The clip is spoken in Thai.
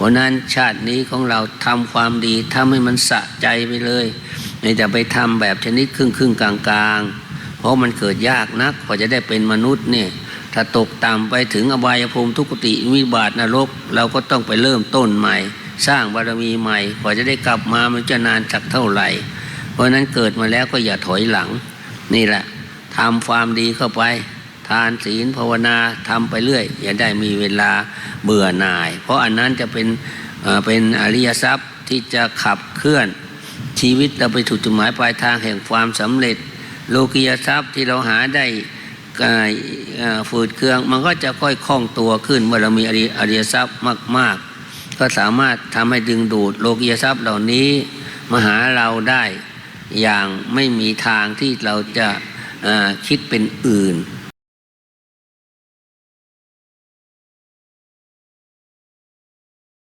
เพราะนั้นชาตินี้ของเราทำความดีทำให้มันสะใจไปเลยไม่จะไปทำแบบชนิดครึ่งครึ่งกลางกลางเพราะมันเกิดยากนักกว่าจะได้เป็นมนุษย์เนี่ยถ้าตกต่ำไปถึงอบายภูมิทุกขติวิบาตนรก เราก็ต้องไปเริ่มต้นใหม่ สร้างบารมีใหม่กว่าจะได้กลับมามันจะนานสักเท่าไหร่ เพราะนั้นเกิดมาแล้วก็อย่าถอยหลัง นี่แหละทำความดีเข้าไป ทานศีลภาวนาทำไปเรื่อย อย่าได้มีเวลาเบื่อหน่าย เพราะอันนั้นจะเป็นเป็นอริยทรัพย์ที่จะขับเคลื่อนชีวิตเราไปถูกจุดหมายปลายทางแห่งความสำเร็จ โลกียทรัพย์ที่เราหาได้เอ่อเอ่อฝืดเครื่อง มันก็จะค่อยคล่องตัวขึ้นเมื่อเรามีอริยทรัพย์มาก ๆ ก็สามารถทำให้ดึงดูดโลกียทรัพย์เหล่านี้มาหาเราได้อย่างไม่มีทางที่เราจะคิดเป็นอื่น